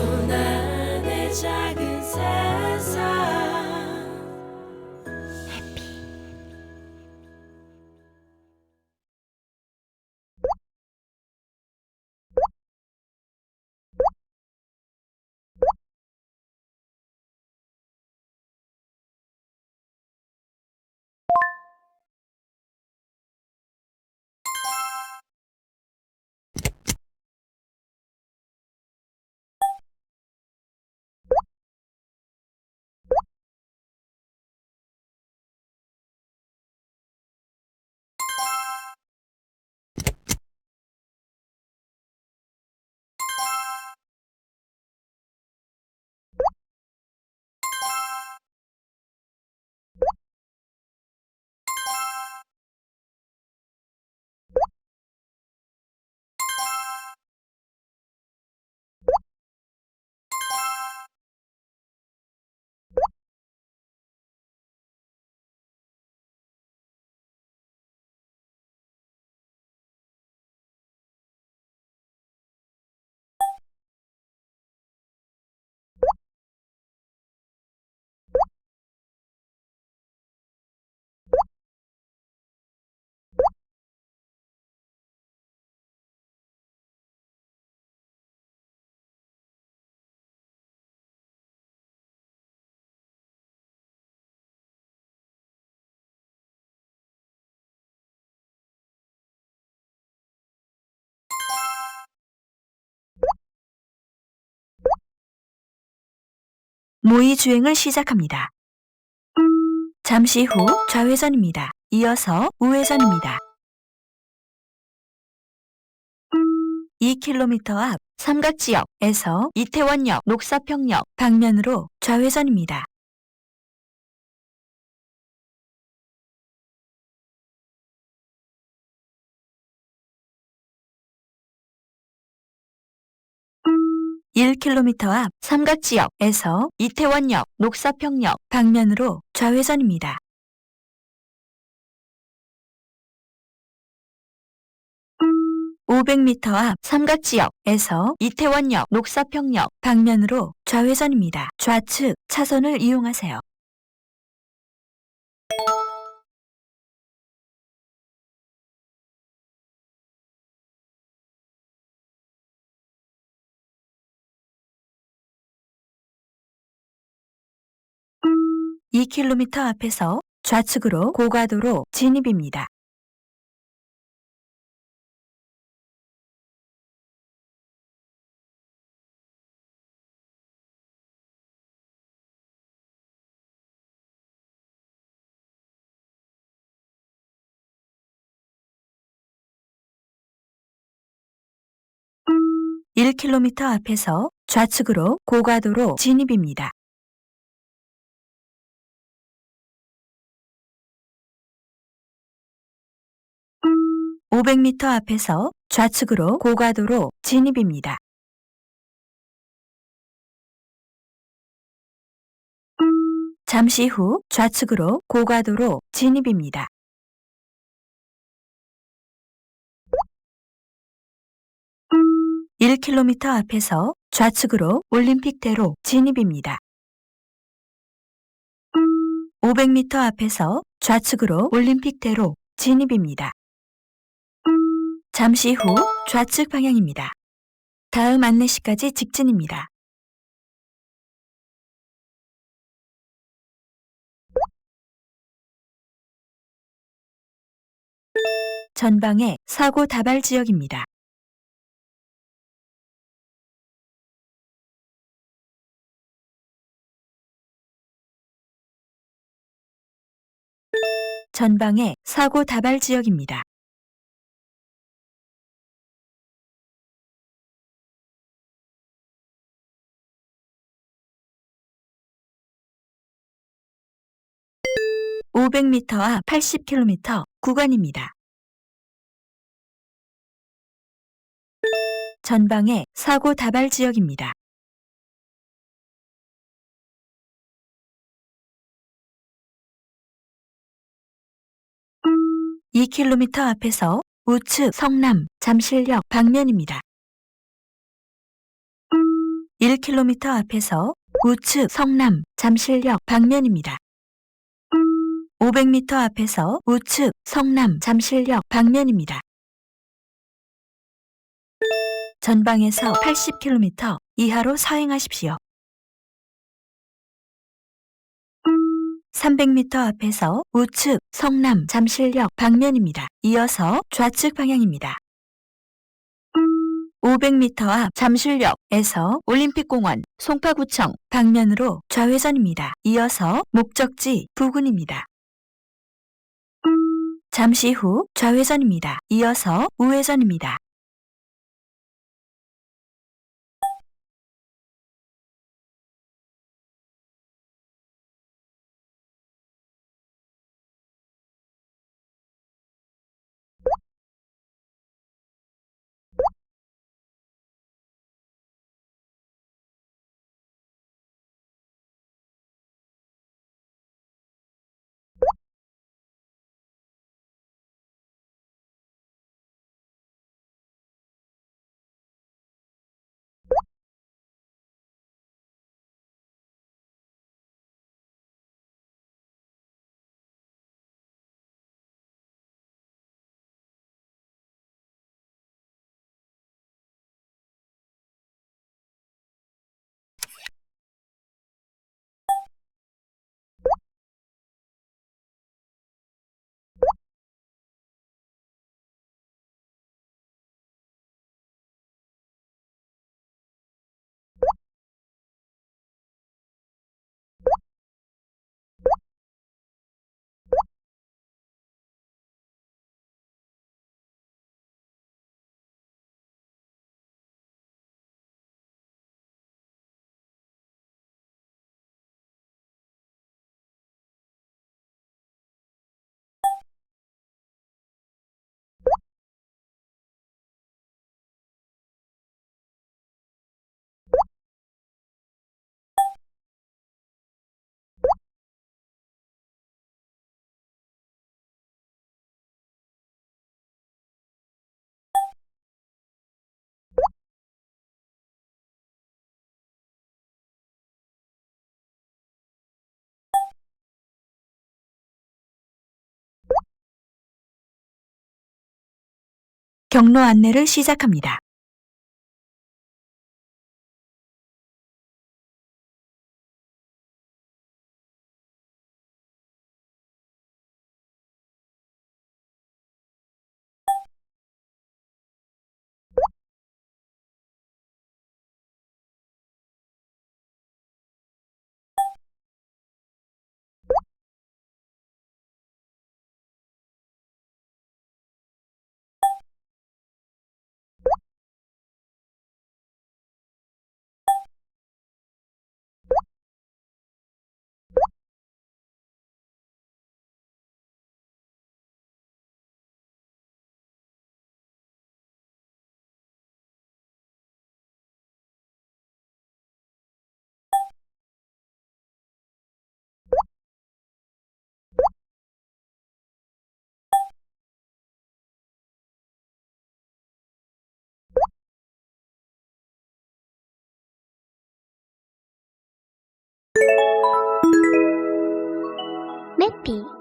손 안에 작은 세 모의 주행을 시작합니다. 잠시 후 좌회전입니다. 이어서 우회전입니다. 2km 앞 삼각지역에서 이태원역, 녹사평역 방면으로 좌회전입니다. 일 k m 앞 삼각지역에서 이태원역, 녹사평역 방면으로 좌회전입니다. 500m 앞 삼각지역에서 이태원역, 녹사평역 방면으로 좌회전입니다. 좌측 차선을 이용하세요. 이 k m 앞에서 좌측으로 고가도로 진입입니다. 일 k m 앞에서 좌측으로 고가도로 진입입니다. 500m 앞에서 좌측으로 고가도로 진입입니다. 잠시 후 좌측으로 고가도로 진입입니다. 일 k m 앞에서 좌측으로 올림픽대로 진입입니다. 500m 앞에서 좌측으로 올림픽대로 진입입니다. 잠시 후 좌측 방향입니다. 다음 안내시까지 직진입니다. 전방에 사고 다발 지역입니다. 전방에 사고 다발 지역입니다. (500m) 앞 (80km) 구간입니다. 전방에 사고 다발 지역입니다. 2 k m 앞에서 우측 성남 잠실역 방면입니다. 1km 앞에서 우측 성남 잠실역 방면입니다. 500m 앞에서 우측 성남 잠실역 방면입니다. 전방에서 80km 이하로 서행하십시오. 300m 앞에서 우측 성남 잠실역 방면입니다. 이어서 좌측 방향입니다. 500m 앞 잠실역에서 올림픽공원 송파구청 방면으로 좌회전입니다. 이어서 목적지 부근입니다. 잠시 후 좌회전입니다. 이어서 우회전입니다. 경로 안내를 시작합니다. 笔。